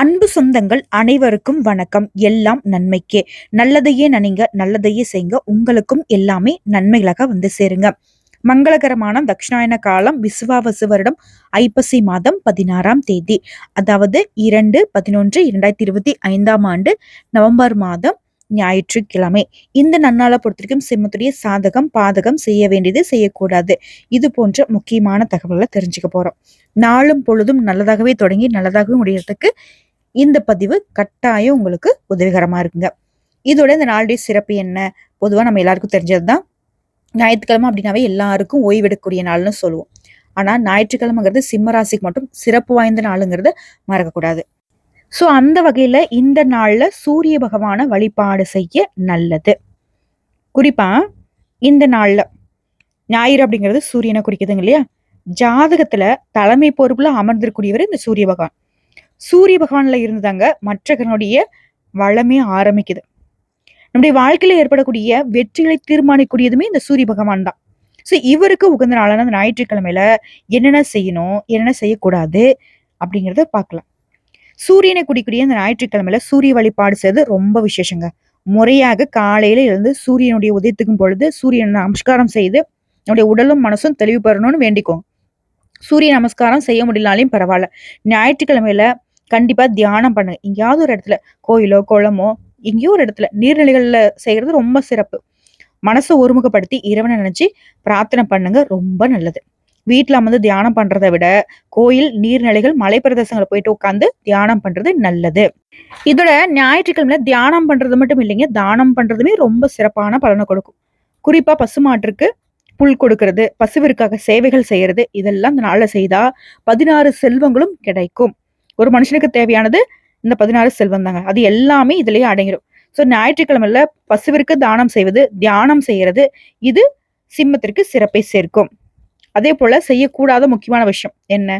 அன்பு சொந்தங்கள் அனைவருக்கும் வணக்கம். எல்லாம் நன்மைக்கே. நல்லதையே நினைங்க நல்லதையே செய்யுங்க உங்களுக்கும் எல்லாமே நன்மைகளாக வந்து சேருங்க. மங்களகரமான தட்சிணாயன காலம் விசுவாவசு வருடம் ஐப்பசி மாதம் பதினாறாம் தேதி. அதாவது இரண்டு பதினொன்று இரண்டாயிரத்தி இருபத்தி ஐந்தாம் ஆண்டு நவம்பர் மாதம் ஞாயிற்றுக்கிழமை. இந்த நன்னாளை பொறுத்திருக்கும் சிம்மத்துடைய சாதகம் பாதகம் செய்ய வேண்டியது செய்யக்கூடாது. இது போன்ற முக்கியமான தகவல்களை தெரிஞ்சுக்க போறோம். நாளும் பொழுதும் நல்லதாகவே தொடங்கி நல்லதாகவே முடியறதுக்கு இந்த பதிவு கட்டாயம் உங்களுக்கு உதவிகரமாக இருக்குங்க. இதோட இந்த நாளுடைய சிறப்பு என்ன? பொதுவாக நம்ம எல்லாருக்கும் தெரிஞ்சது தான் ஞாயிற்றுக்கிழமை அப்படின்னாவே எல்லாருக்கும் ஓய்வெடுக்கக்கூடிய நாள்னு சொல்லுவோம். ஆனால் ஞாயிற்றுக்கிழமைங்கிறது சிம்மராசிக்கு மட்டும் சிறப்பு வாய்ந்த நாளுங்கிறத மறக்கக்கூடாது. ஸோ அந்த வகையில் இந்த நாளில் சூரிய பகவான வழிபாடு செய்ய நல்லது. குறிப்பா இந்த நாளில் ஞாயிறு அப்படிங்கிறது சூரியனை குறிக்குதுங்க இல்லையா? ஜாதகத்தில் தலைமை பொறுப்பில் அமர்ந்திருக்கூடியவர் இந்த சூரிய பகவான். சூரிய பகவான்ல இருந்துதாங்க மற்ற கிரகனுடைய வளமே ஆரம்பிக்குது. நம்முடைய வாழ்க்கையில ஏற்படக்கூடிய வெற்றிகளை தீர்மானிக்கூடியதுமே இந்த சூரிய பகவான் தான். ஸோ இவருக்கு உகந்த நாளான அந்த ஞாயிற்றுக்கிழமையில என்னென்ன செய்யணும் என்னென்ன செய்யக்கூடாது அப்படிங்கிறத பார்க்கலாம். சூரியனை குடிக்கூடிய அந்த ஞாயிற்றுக்கிழமையில சூரிய வழிபாடு செய்வது ரொம்ப விசேஷங்க. முறையாக காலையில எழுந்து சூரியனுடைய உதயத்துக்கும் பொழுது சூரியன் நமஸ்காரம் செய்து நம்முடைய உடலும் மனசும் தெளிவு பெறணும்னு வேண்டிக்கோங்க. சூரிய நமஸ்காரம் செய்ய முடியலாலையும் பரவாயில்ல. ஞாயிற்றுக்கிழமையில கண்டிப்பா தியானம் பண்ணுங்க எங்கேயாவது ஒரு இடத்துல கோயிலோ குளமோ எங்கேயோ ஒரு இடத்துல நீர்நிலைகள்ல செய்யறது ரொம்ப சிறப்பு. மனசை ஒருமுகப்படுத்தி இறைவனை நினைச்சு பிரார்த்தனை பண்ணுங்க ரொம்ப நல்லது. வீட்டில் அமர்ந்து தியானம் பண்றதை விட கோயில் நீர்நிலைகள் மலை பிரதேசங்களை போயிட்டு உட்காந்து தியானம் பண்றது நல்லது. இதோட ஞாயிற்றுக்கிழமையில தியானம் பண்றது மட்டும் இல்லைங்க தானம் பண்றதுமே ரொம்ப சிறப்பான பலனை கொடுக்கும். குறிப்பா பசுமாட்டிற்கு புல் கொடுக்கறது பசுவிற்காக சேவைகள் செய்யறது இதெல்லாம் இந்த நாளில் செய்தா பதினாறு செல்வங்களும் கிடைக்கும். ஒரு மனுஷனுக்கு தேவையானது இந்த பதினாறு செல்வம் தாங்க. அது எல்லாமே இதுலயே அடங்கிடும் ஸோ ஞாயிற்றுக்கிழமையில பசுவிற்கு தானம் செய்வது தியானம் செய்யறது இது சிம்மத்திற்கு சிறப்பை சேர்க்கும். அதே போல செய்யக்கூடாத முக்கியமான விஷயம் என்ன?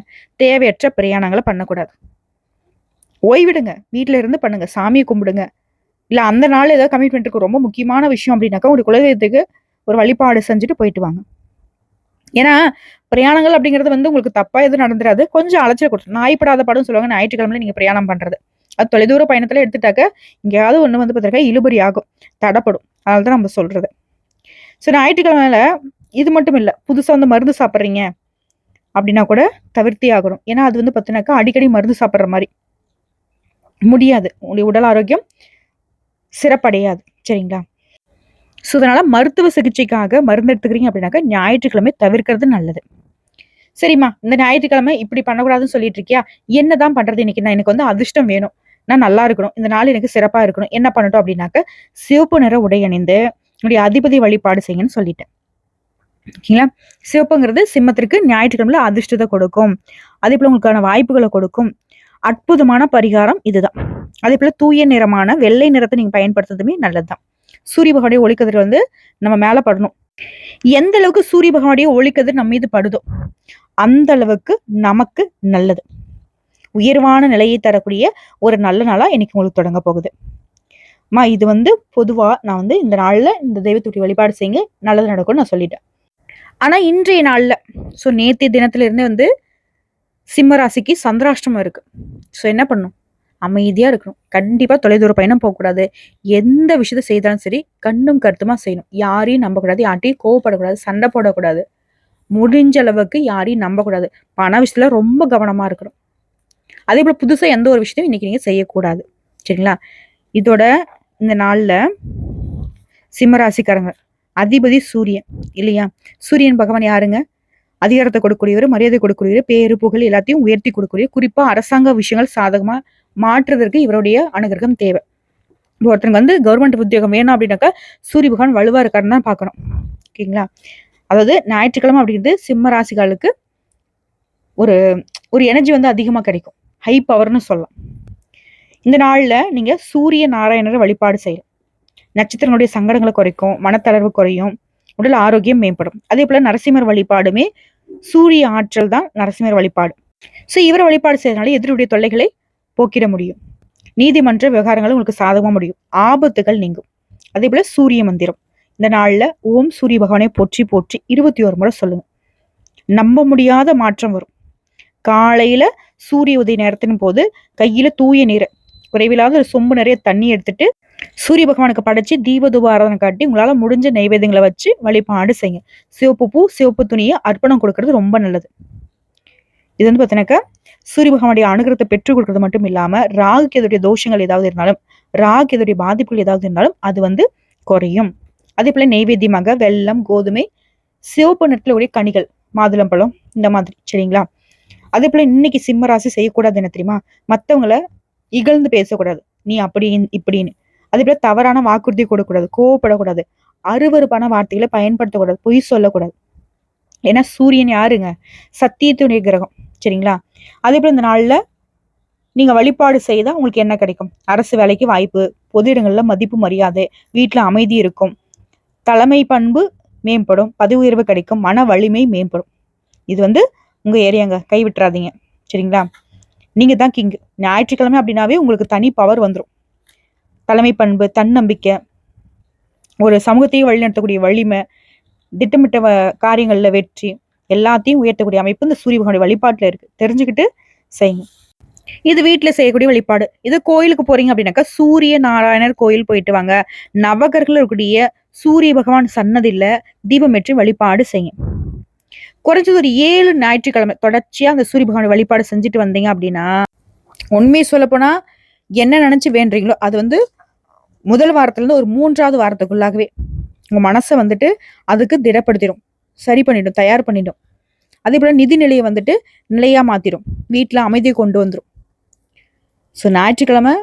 தேவையற்ற பிரயாணங்களை பண்ணக்கூடாது. ஓய்விடுங்க. வீட்டில இருந்து பண்ணுங்க. சாமியை கும்பிடுங்க. இல்ல அந்த நாள் ஏதாவது கமிட்மெண்ட் இருக்கு ரொம்ப முக்கியமான விஷயம் அப்படின்னாக்கா உங்களுடைய குலதெய்வத்துக்கு ஒரு வழிபாடு செஞ்சுட்டு போயிட்டு வாங்க. ஏன்னா பிரயாணங்கள் அப்படிங்கிறது வந்து உங்களுக்கு தப்பா எதுவும் நடந்துடாது கொஞ்சம் அலைச்சல் கொடுத்து நாய்ப்படாத படம் சொல்லுவாங்க. ஞாயிற்றுக்கிழமையில நீங்க பிரயாணம் பண்றது. அது தொலைதூர பயணத்துல எடுத்துட்டாக்க எங்கேயாவது ஒண்ணு வந்து பார்த்திருக்கா இழுபறி ஆகும் தடப்படும். அதனால தான் நம்ம சொல்றது. ஸோ ஞாயிற்றுக்கிழமையில இது மட்டும் இல்லை புதுசா வந்து மருந்து சாப்பிட்றீங்க அப்படின்னா கூட தவிர்த்தே ஆகணும். ஏன்னா அது வந்து பார்த்தீங்கன்னாக்கா அடிக்கடி மருந்து சாப்பிட்ற மாதிரி. முடியாது. உங்களுடைய உடல் ஆரோக்கியம் சிறப்படையாது. சரிங்களா? ஸோ இதனால் மருத்துவ சிகிச்சைக்காக மருந்து எடுத்துக்கிறீங்க அப்படின்னாக்கா ஞாயிற்றுக்கிழமை தவிர்க்கிறது நல்லது. சரிம்மா இந்த ஞாயிற்றுக்கிழமை இப்படி பண்ணக்கூடாதுன்னு சொல்லிட்டு இருக்கியா என்னதான் பண்றது இன்னைக்கு? நான் எனக்கு வந்து அதிர்ஷ்டம் வேணும். நான் நல்லா இருக்கணும். இந்த நாள் எனக்கு சிறப்பா இருக்கணும். என்ன பண்ணட்டும் அப்படின்னாக்க சிவப்பு நிற உடை அணிந்து என்னுடைய அதிபதி வழிபாடு செய்யுங்கன்னு சொல்லிட்டேன். ஓகேங்களா? சிவப்புங்கிறது சிம்மத்திற்கு ஞாயிற்றுக்கிழமையில அதிர்ஷ்டத்தை கொடுக்கும். அதே போல உங்களுக்கான வாய்ப்புகளை கொடுக்கும். அற்புதமான பரிகாரம் இதுதான். அதே போல தூய நிறமான வெள்ளை நிறத்தை நீங்க பயன்படுத்துறதுமே நல்லதுதான். சூரிய பகவானுடைய ஒளிக்கதிர் வந்து நம்ம மேல படணும். எந்த அளவுக்கு சூரிய பகவானுடைய ஒளிக்கதிர் நம்ம மீது படுதோ அந்த அளவுக்கு நமக்கு நல்லது. உயர்வான நிலையை தரக்கூடிய ஒரு நல்ல நாளாக இன்னைக்கு உங்களுக்கு தொடங்க போகுது. மா இது வந்து பொதுவாக நான் வந்து இந்த நாளில் இந்த தெய்வத்துடைய வழிபாடு செய்யுங்க நல்லது நடக்கும்னு நான் சொல்லிட்டேன். ஆனால் இன்றைய நாளில் ஸோ நேற்று தினத்திலிருந்தே வந்து சிம்மராசிக்கு சந்திராஷ்டமம் இருக்குது ஸோ என்ன பண்ணும்? அமைதியாக இருக்கணும். கண்டிப்பாக தொலைதூர பயணம் போகக்கூடாது. எந்த விஷயத்த செய்தாலும் சரி கண்ணும் கருத்துமாக செய்யணும். யாரையும் நம்பக்கூடாது யார்ட்டையும் கோவப்படக்கூடாது சண்டை போடக்கூடாது. முடிஞ்ச அளவுக்கு யாரையும் நம்பக்கூடாது. பண விஷயத்தில் ரொம்ப கவனமா இருக்கணும். அதே போல புதுசா எந்த ஒரு விஷயத்தையும் இன்னைக்கு நீங்க செய்யக்கூடாது. சரிங்களா? இதோட இந்த நாள்ல சிம்மராசிக்காரங்க அதிபதி சூரியன் இல்லையா? சூரியன் பகவான் யாருங்க? அதிகாரத்தை கொடுக்கக்கூடியவர் மரியாதை கொடுக்கக்கூடியவர் பேரு புகழ் எல்லாத்தையும் உயர்த்தி கொடுக்கக்கூடிய குறிப்பாக அரசாங்க விஷயங்கள் சாதகமா மாற்றுவதற்கு இவருடைய அனுகிரகம் தேவை. இப்போ ஒருத்தருக்கு வந்து கவர்மெண்ட் உத்தியோகம் வேணும் அப்படின்னாக்கா சூரிய பகவான் வலுவா இருக்காருன்னு தான் பார்க்கணும். ஓகேங்களா? அதாவது ஞாயிற்றுக்கிழமை அப்படிங்கிறது சிம்ம ராசிகளுக்கு ஒரு ஒரு எனர்ஜி வந்து அதிகமாக கிடைக்கும். ஹை பவர்னு சொல்லலாம். இந்த நாளில் நீங்கள் சூரிய நாராயணரை வழிபாடு செய்யலாம். நட்சத்திரங்களுடைய சங்கடங்களை குறைக்கும் மனத்தளர்வு குறையும் உடல் ஆரோக்கியம் மேம்படும். அதே போல் நரசிம்மர் வழிபாடுமே சூரிய ஆற்றல் தான் நரசிம்மர் வழிபாடு. ஸோ இவரை வழிபாடு செய்யறதுனால எதிரியுடைய தொல்லைகளை போக்கிட முடியும். நீதிமன்ற விவகாரங்கள் உங்களுக்கு சாதகமாக முடியும். ஆபத்துகள் நீங்கும். அதே போல் சூரிய மந்திரம். இந்த நாள்ல ஓம் சூரிய பகவானை போற்றி போற்றி இருபத்தி ஒரு முறை சொல்லுங்க. நம்ப முடியாத மாற்றம் வரும். காலையில சூரிய உதய நேரத்தின் போது கையில் தூய நீரை குறைவில்லாத ஒரு சொம்பு நிறைய தண்ணி எடுத்துட்டு சூரிய பகவானுக்கு படைச்சு தீப ஆராதனை காட்டி உங்களால முடிஞ்ச நைவேதங்களை வச்சு வழிபாடு செய்யுங்க. சிவப்பு பூ சிவப்பு துணியை அர்ப்பணம் கொடுக்கறது ரொம்ப நல்லது. இது வந்து பார்த்தீங்கன்னாக்கா சூரிய பகவானுடைய அனுகிரகத்தை பெற்றுக் கொடுக்கறது மட்டும் இல்லாமல் ராகுக்கு எதுடைய தோஷங்கள் ஏதாவது இருந்தாலும் ராகு எதுடைய பாதிப்புகள் ஏதாவது இருந்தாலும் அது வந்து குறையும். அதே போல் நெய்வேத்தியமாக வெள்ளம் கோதுமை சிவப்பு நிறத்தில் உடைய கனிகள் மாதுளம்பழம் இந்த மாதிரி சரிங்களா? அதே போல் இன்னைக்கு சிம்மராசி செய்யக்கூடாது என்ன தெரியுமா? மற்றவங்கள இகழ்ந்து பேசக்கூடாது. நீ அப்படி இப்படின்னு. அதே போல் தவறான வாக்குறுதி கொடுக்கக்கூடாது கோவப்படக்கூடாது அருவறுப்பான வார்த்தைகளை பயன்படுத்தக்கூடாது பொய் சொல்லக்கூடாது. ஏன்னா சூரியன் யாருங்க? சத்தியத்துடைய கிரகம் சரிங்களா? அதே போல் இந்த நாளில் நீங்கள் வழிபாடு செய்தால் உங்களுக்கு என்ன கிடைக்கும்? அரசு வேலைக்கு வாய்ப்பு பொது இடங்களில் மதிப்பு மரியாதை வீட்டில் அமைதி இருக்கும். தலைமை பண்பு மேம்படும் பதவி உயர்வு கிடைக்கும் மன வலிமை மேம்படும். இது வந்து உங்கள் ஏரியாங்க. கை விட்டுறாதீங்க சரிங்களா? நீங்கள் தான் கிங் ஞாயிற்றுக்கிழமை அப்படின்னாவே உங்களுக்கு தனி பவர் வந்துடும் தலைமை பண்பு தன்னம்பிக்கை ஒரு சமூகத்தையும் வழிநடத்தக்கூடிய வலிமை திட்டமிட்ட காரியங்களில் வெற்றி எல்லாத்தையும் உயர்த்தக்கூடிய அமைப்பு இந்த சூரிய பகவானுடைய வழிபாட்டில் இருக்குது தெரிஞ்சுக்கிட்டு செய்யுங்க. இது வீட்டில் செய்யக்கூடிய வழிபாடு. இது கோயிலுக்கு போறீங்க அப்படின்னாக்கா சூரிய நாராயணர் கோயில் போயிட்டு வாங்க. நவகர்கள் இருக்கக்கூடிய சூரிய பகவான் சன்னதியில் தீபம் ஏற்றி வழிபாடு செய்யும். குறைஞ்சது ஒரு ஏழு ஞாயிற்றுக்கிழமை தொடர்ச்சியாக அந்த சூரிய பகவான் வழிபாடு செஞ்சுட்டு வந்தீங்க அப்படின்னா உண்மையை சொல்லப்போனால் என்ன நினச்சி வேண்டுறீங்களோ அது வந்து முதல் வாரத்துலேருந்து ஒரு மூன்றாவது வாரத்துக்குள்ளாகவே உங்கள் மனசை வந்துட்டு அதுக்கு திடப்படுத்திடும். சரி பண்ணிடும் தயார் பண்ணிடும். அதே போல் நிதி நிலையை வந்துட்டு நிலையாக மாற்றிடும் வீட்டில் அமைதியை கொண்டு வந்துடும் ஸோ ஞாயிற்றுக்கிழமை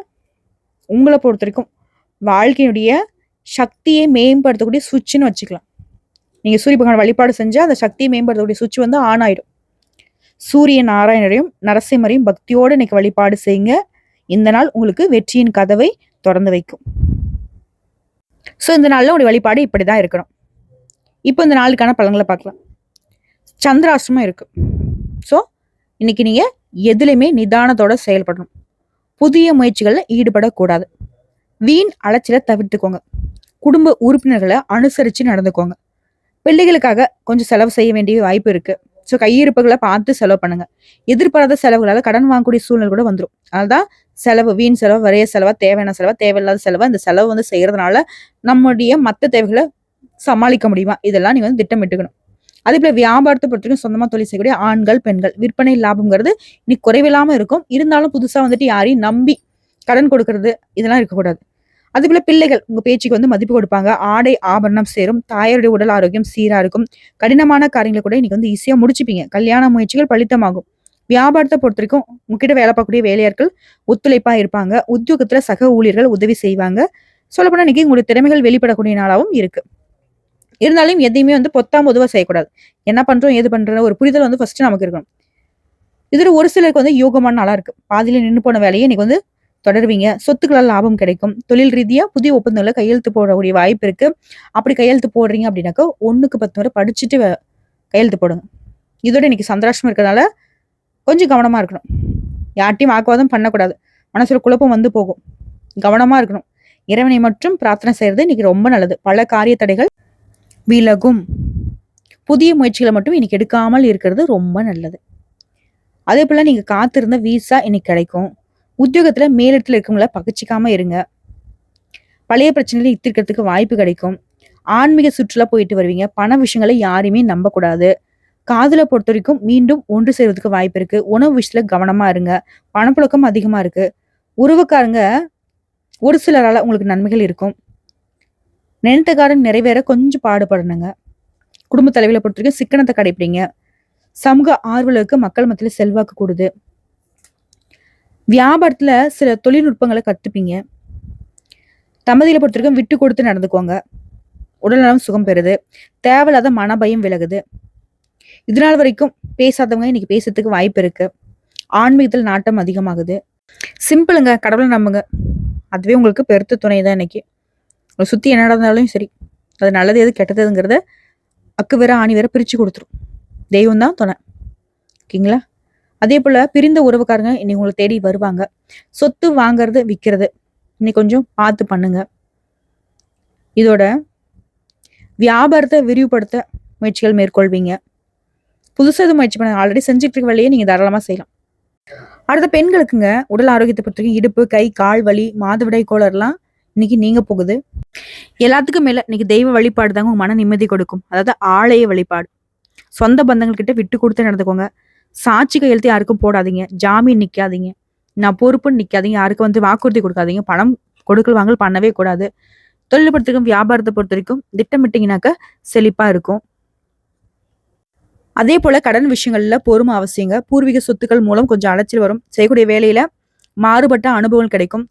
உங்களை பொறுத்த வரைக்கும் வாழ்க்கையினுடைய சக்தியை மேம்படுத்தக்கூடிய சுவிட்சுன்னு வச்சுக்கலாம். நீங்கள் சூரிய பகவான் வழிபாடு செஞ்சால் அந்த சக்தியை மேம்படுத்தக்கூடிய சுவிட்ச் வந்து ஆன் ஆயிடும். சூரிய நாராயணரையும் நரசிம்மரையும் பக்தியோடு இன்னைக்கு வழிபாடு செய்யுங்க. இந்த நாள் உங்களுக்கு வெற்றியின் கதவை திறந்து வைக்கும். ஸோ இந்த நாளில் உங்களுடைய வழிபாடு இப்படி தான் இருக்கணும். இப்போ இந்த நாளுக்கான பலன்களை பார்க்கலாம். சந்திராஷ்டமம் இருக்கு. ஸோ இன்னைக்கு நீங்கள் எதுலையுமே நிதானத்தோட செயல்படணும். புதிய முயற்சிகளில் ஈடுபடக்கூடாது. வீண் அலைச்சலை தவிர்த்துக்கோங்க. குடும்ப உறுப்பினர்களை அனுசரித்து நடந்துக்கோங்க. பிள்ளைகளுக்காக கொஞ்சம் செலவு செய்ய வேண்டிய வாய்ப்பு இருக்குது ஸோ கையிருப்புகளை பார்த்து செலவு பண்ணுங்க. எதிர்பாராத செலவுகளால் கடன் வாங்கக்கூடிய சூழ்நிலை கூட வந்துடும் அதுதான் செலவு வீண் செலவு வரைய செலவா தேவையான செலவா தேவையில்லாத செலவா இந்த செலவு வந்து செய்யறதுனால நம்முடைய மற்ற தேவைகளை சமாளிக்க முடியுமா? இதெல்லாம் நீங்க வந்து திட்டமிட்டுக்கணும். அதே போல வியாபாரத்தை பொறுத்தவரைக்கும் சொந்தமாக தொழில் செய்யக்கூடிய ஆண்கள் பெண்கள் விற்பனை லாபங்கிறது இன்னைக்கு குறைவில்லாமல் இருக்கும். இருந்தாலும் புதுசாக வந்துட்டு யாரையும் நம்பி கடன் கொடுக்கறது இதெல்லாம் இருக்கக்கூடாது. அதே போல பிள்ளைகள் உங்க பேச்சுக்கு வந்து மதிப்பு கொடுப்பாங்க. ஆடை ஆபரணம் சேரும் தாயாருடைய உடல் ஆரோக்கியம் சீரா இருக்கும். கடினமான காரியங்களை கூட இன்னைக்கு வந்து ஈஸியா முடிச்சுப்பீங்க. கல்யாண முயற்சிகள் பலித்தமாகும். வியாபாரத்தை பொறுத்த வரைக்கும் உங்ககிட்ட வேலை பார்க்கக்கூடிய வேலையாட்கள் ஒத்துழைப்பா இருப்பாங்க. உத்தியோகத்துல சக ஊழியர்கள் உதவி செய்வாங்க. சொல்லப்போனா இன்னைக்கு உங்களுடைய திறமைகள் வெளிப்படக்கூடிய நாளாகவும் இருக்கு. இருந்தாலும் எதையுமே வந்து பொத்தாம் பொதுவாக செய்யக்கூடாது. என்ன பண்றோம் ஏது பண்றோம் ஒரு புரிதல் வந்து ஃபர்ஸ்ட் நமக்கு இருக்கணும். இதுல ஒரு சிலருக்கு வந்து யோகமான நாளா இருக்கு. பாதியில நின்று போன வேலையை இன்னைக்கு வந்து தொடருவீங்க. சொத்துக்களால் லாபம் கிடைக்கும். தொழில் ரீதியா புதிய ஒப்பந்தங்களை கையெழுத்து போடக்கூடிய வாய்ப்பு இருக்கு. அப்படி கையெழுத்து போடுறீங்க அப்படின்னாக்கா ஒன்றுக்கு பத்து முறை படிச்சுட்டு கையெழுத்து போடுங்க. இதோட இன்னைக்கு சந்திராஷ்டம் இருக்கிறதுனால கொஞ்சம் கவனமா இருக்கணும். யார்ட்டையும் வாக்குவாதம் பண்ணக்கூடாது. மனசுல குழப்பம் வந்து போகும். கவனமா இருக்கணும். இறைவனை மட்டும் பிரார்த்தனை செய்யறது இன்னைக்கு ரொம்ப நல்லது. பல காரிய தடைகள் விலகும். புதிய முயற்சிகளை மட்டும் இன்னைக்கு எடுக்காமல் இருக்கிறது ரொம்ப நல்லது. அதே போல நீங்க காத்திருந்த வீசா இன்னைக்கு கிடைக்கும். உத்தியோகத்தில் மேலிடத்தில் இருக்கவங்கள பகிச்சிக்காம இருங்க. பழைய பிரச்சனைகளை இத்திருக்கிறதுக்கு வாய்ப்பு கிடைக்கும். ஆன்மீக சுற்றுலா போயிட்டு வருவீங்க. பண விஷயங்களை யாரையுமே நம்பக்கூடாது. காதலை பொறுத்த வரைக்கும் மீண்டும் ஒன்று சேர்வதற்கு வாய்ப்பு இருக்கு. உணவு விஷயத்துல கவனமா இருங்க. பணப்புழக்கம் அதிகமா இருக்கு. உறவுக்காரங்க ஒரு சிலரால உங்களுக்கு நன்மைகள் இருக்கும். நினைத்த காரம் நிறைவேற கொஞ்சம் பாடுபடணுங்க. குடும்ப தலைவியில பொறுத்த வரைக்கும் சிக்கனத்தை கடைப்பிடிங்க. சமூக ஆர்வலருக்கு மக்கள் மத்தியில் செல்வாக்கு கூடுது. வியாபாரத்தில் சில தொழில்நுட்பங்களை கற்றுப்பீங்க தம்பதியில் பொறுத்தவரைக்கும் விட்டு கொடுத்து நடந்துக்கோங்க. உடல்நலம் சுகம் பெறுது. தேவையில்லாத மனபயம் விலகுது. இதனால் வரைக்கும் பேசாதவங்க இன்னைக்கு பேசுறதுக்கு வாய்ப்பு இருக்கு. ஆன்மீகத்தில் நாட்டம் அதிகமாகுது. சிம்பிளுங்க கடவுளை நம்புங்க. அதுவே உங்களுக்கு பெருத்த துணை தான் இன்னைக்கு சுற்றி என்ன நடந்தாலும் சரி அது நல்லது எது கெட்டதுங்கிறத அக்கு வேற ஆணி வேற பிரித்து கொடுத்துரும். தெய்வம் தான் துணை. ஓகேங்களா? அதே போல பிரிந்த உறவுக்காரங்க இன்னைக்கு உங்களை தேடி வருவாங்க. சொத்து வாங்குறது விற்கிறது இன்னைக்கு கொஞ்சம் பார்த்து பண்ணுங்க. இதோட வியாபாரத்தை விரிவுபடுத்த முயற்சிகள் மேற்கொள்வீங்க. புதுசாக எதுவும் முயற்சி பண்ண ஆல்ரெடி செஞ்சுட்டு இருக்க வேலையை நீங்கள் தாராளமாக செய்யலாம். அடுத்த பெண்களுக்குங்க உடல் ஆரோக்கியத்தை பொறுத்தவரைக்கும் இடுப்பு கை கால் வலி மாதவிடை கோளர்லாம் இன்னைக்கு நீங்க போகுது. எல்லாத்துக்கும் மேல இன்னைக்கு தெய்வ வழிபாடு தாங்க உங்க மன நிம்மதி கொடுக்கும். அதாவது ஆலய வழிபாடு. சொந்த பந்தங்கள்கிட்ட விட்டு கொடுத்து நடந்துக்கோங்க. சாட்சி கையெழுத்து யாருக்கும் போடாதீங்க. ஜாமீன் நிற்காதீங்க நான் பொறுப்புன்னு நிற்காதீங்க யாருக்கும் வந்து வாக்குறுதி கொடுக்காதீங்க. பணம் கொடுக்கல் வாங்கல் பண்ணவே கூடாது. தொழில் பொறுத்திருக்கும் வியாபாரத்தை பொறுத்த வரைக்கும் திட்டமிட்டீங்கன்னாக்க செழிப்பாக இருக்கும். அதே போல் கடன் விஷயங்களில் பொறுமை அவசியங்க. பூர்வீக சொத்துக்கள் மூலம் கொஞ்சம் அலைச்சல் வரும். செய்யக்கூடிய வேலையில் மாறுபட்ட அனுபவங்கள் கிடைக்கும்.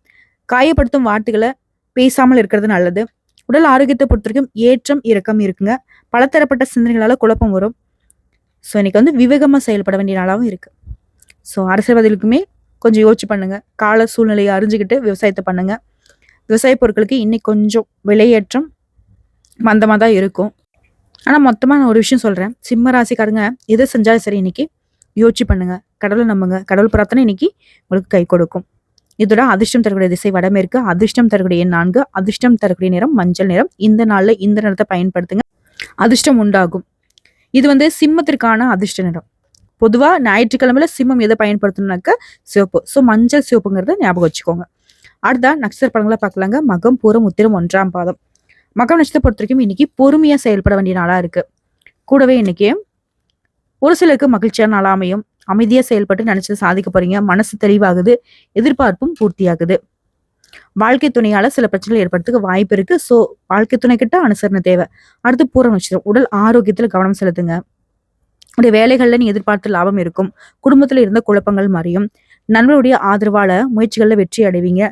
காயப்படுத்தும் வார்த்தைகளை பேசாமல் இருக்கிறது நல்லது. உடல் ஆரோக்கியத்தை பொறுத்த வரைக்கும் ஏற்றம் இறக்கம் இருக்குங்க. பலதரப்பட்ட சிந்தனைகளால் குழப்பம் வரும். ஸோ இன்றைக்கி வந்து விவேகமாக செயல்பட வேண்டிய நாளாகவும் இருக்குது ஸோ அரசியல்வாதிகளுக்குமே கொஞ்சம் யோசிச்சு பண்ணுங்கள் கால சூழ்நிலையை அறிஞ்சுக்கிட்டு விவசாயத்தை பண்ணுங்கள் விவசாய பொருட்களுக்கு இன்னைக்கு கொஞ்சம் விலையேற்றம் மந்தமாக தான் இருக்கும். ஆனால் மொத்தமாக நான் ஒரு விஷயம் சொல்கிறேன் சிம்ம ராசிக்காரங்க எதை செஞ்சாலும் சரி இன்னைக்கு யோசிச்சு பண்ணுங்கள் கடவுளை நம்புங்க. கடவுள் பிரார்த்தனை இன்னைக்கு உங்களுக்கு கை கொடுக்கும். இதோட அதிர்ஷ்டம் தரக்கூடிய திசை வடமேற்கு அதிர்ஷ்டம் தரக்கூடிய நான்கு அதிர்ஷ்டம் தரக்கூடிய நிறம் மஞ்சள் நிறம். இந்த நாளில் இந்த நிறத்தை பயன்படுத்துங்க. அதிர்ஷ்டம் உண்டாகும். இது வந்து சிம்மத்திற்கான அதிர்ஷ்ட நிறம். பொதுவாக ஞாயிற்றுக்கிழமையில சிம்மம் எதை பயன்படுத்தணும்னாக்க சிவப்பு. ஸோ மஞ்சள் சிவப்புங்கிறத ஞாபகம் வச்சுக்கோங்க. அடுத்தா நட்சத்திர படங்களை பார்க்கலாங்க. மகம் பூரம் உத்திரம் ஒன்றாம் பாதம். மகம் நட்சத்திரம் பொறுத்த வரைக்கும் இன்னைக்கு பொறுமையாக செயல்பட வேண்டிய நாளாக இருக்கு. கூடவே இன்னைக்கு ஒரு சிலருக்கு மகிழ்ச்சியான நாளாமையும் அமைதியாக செயல்பட்டு நினைச்சது சாதிக்க போறீங்க. மனசு தெளிவாகுது. எதிர்பார்ப்பும் பூர்த்தியாகுது. வாழ்க்கை துணையால சில பிரச்சனைகள் ஏற்படுறதுக்கு வாய்ப்பு இருக்கு. ஸோ வாழ்க்கை துணை கிட்ட அனுசரணை தேவை. அடுத்து பூரம் நட்சத்திரம் உடல் ஆரோக்கியத்துல கவனம் செலுத்துங்க. உடைய வேலைகள்ல நீ எதிர்பார்த்த லாபம் இருக்கும். குடும்பத்துல இருந்த குழப்பங்கள் மறையும். நண்பருடைய ஆதரவால முயற்சிகள்ல வெற்றி அடைவீங்க.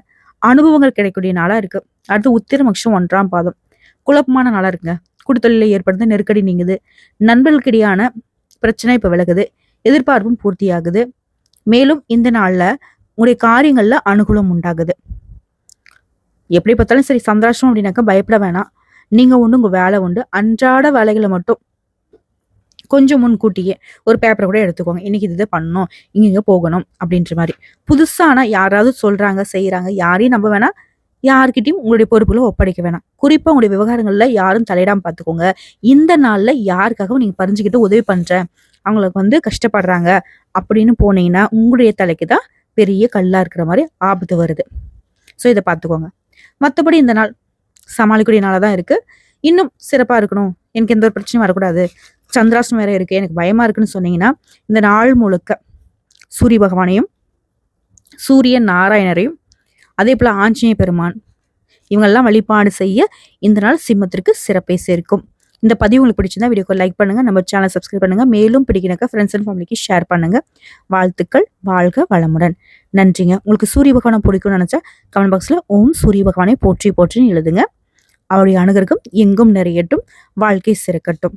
அனுபவங்கள் கிடைக்கக்கூடிய நாளா இருக்கு. அடுத்து உத்திரம் நட்சத்திரம் ஒன்றாம் பாதம். குழப்பமான நாளா இருக்குங்க. குடுத்தொழில ஏற்படுத்த நெருக்கடி நீங்குது. நண்பர்களுக்கிடையான பிரச்சனை இப்ப விலகுது. எதிர்பார்ப்பும் பூர்த்தியாகுது. மேலும் இந்த நாள்ல உங்களுடைய காரியங்கள்ல அனுகூலம் உண்டாகுது. எப்படி பார்த்தாலும் சரி சந்திராஷ்டம் அப்படின்னாக்கா பயப்பட வேணாம். நீங்கள் ஒன்று உங்க வேலை உண்டு. அன்றாட வேலைகளை மட்டும் கொஞ்சம் முன்கூட்டியே ஒரு பேப்பரை கூட எடுத்துக்கோங்க. இன்னைக்கு இது இதை பண்ணணும் இங்க போகணும் அப்படின்ற மாதிரி. புதுசான யாராவது சொல்றாங்க செய்யறாங்க யாரையும் நம்ப வேணாம். யார்கிட்டையும் உங்களுடைய பொறுப்புகளை ஒப்படைக்க வேணாம். குறிப்பாக உங்களுடைய விவகாரங்களில் யாரும் தலையிடாம பார்த்துக்கோங்க. இந்த நாள்ல யாருக்காகவும் நீங்க பறிஞ்சுக்கிட்டு உதவி பண்றேன் அவங்களுக்கு வந்து கஷ்டப்படுறாங்க அப்படின்னு போனீங்கன்னா உங்களுடைய தலைக்கு தான் பெரிய கல்லா இருக்கிற மாதிரி ஆபத்து வருது. ஸோ இதை பார்த்துக்கோங்க. மற்றபடி இந்த நாள் சமாளிக்கூடிய நாளாக தான் இருக்கு. இன்னும் சிறப்பாக இருக்கணும். எனக்கு எந்த ஒரு பிரச்சனையும் வரக்கூடாது. சந்திராஷ்டம் வேற இருக்கு. எனக்கு பயமா இருக்குன்னு சொன்னீங்கன்னா இந்த நாள் முழுக்க சூரிய பகவானையும் சூரியன் நாராயணரையும் அதே போல ஆஞ்சநேய பெருமான் இவங்கெல்லாம் வழிபாடு செய்ய இந்த நாள் சிம்மத்திற்கு சிறப்பை சேர்க்கும். இந்த பதிவு உங்களுக்கு பிடிச்சிருந்தா வீடியோக்கு லைக் பண்ணுங்க. நம்ம சேனல் சப்ஸ்கிரைப் பண்ணுங்க. மேலும் பிடிக்கிறக்க ஃப்ரெண்ட்ஸ் அண்ட் ஃபேமிலிக்கு ஷேர் பண்ணுங்க. வாழ்த்துக்கள். வாழ்க வளமுடன். நன்றிங்க. உங்களுக்கு சூரிய பகவானை பிடிக்கும்னு நினைச்சா கமெண்ட் பாக்ஸ்ல ஓம் சூரிய பகவானை போற்றி போற்றின்னு எழுதுங்க. அவருடைய அணுகருக்கும் எங்கும் நிறையட்டும். வாழ்க்கை சிறக்கட்டும்.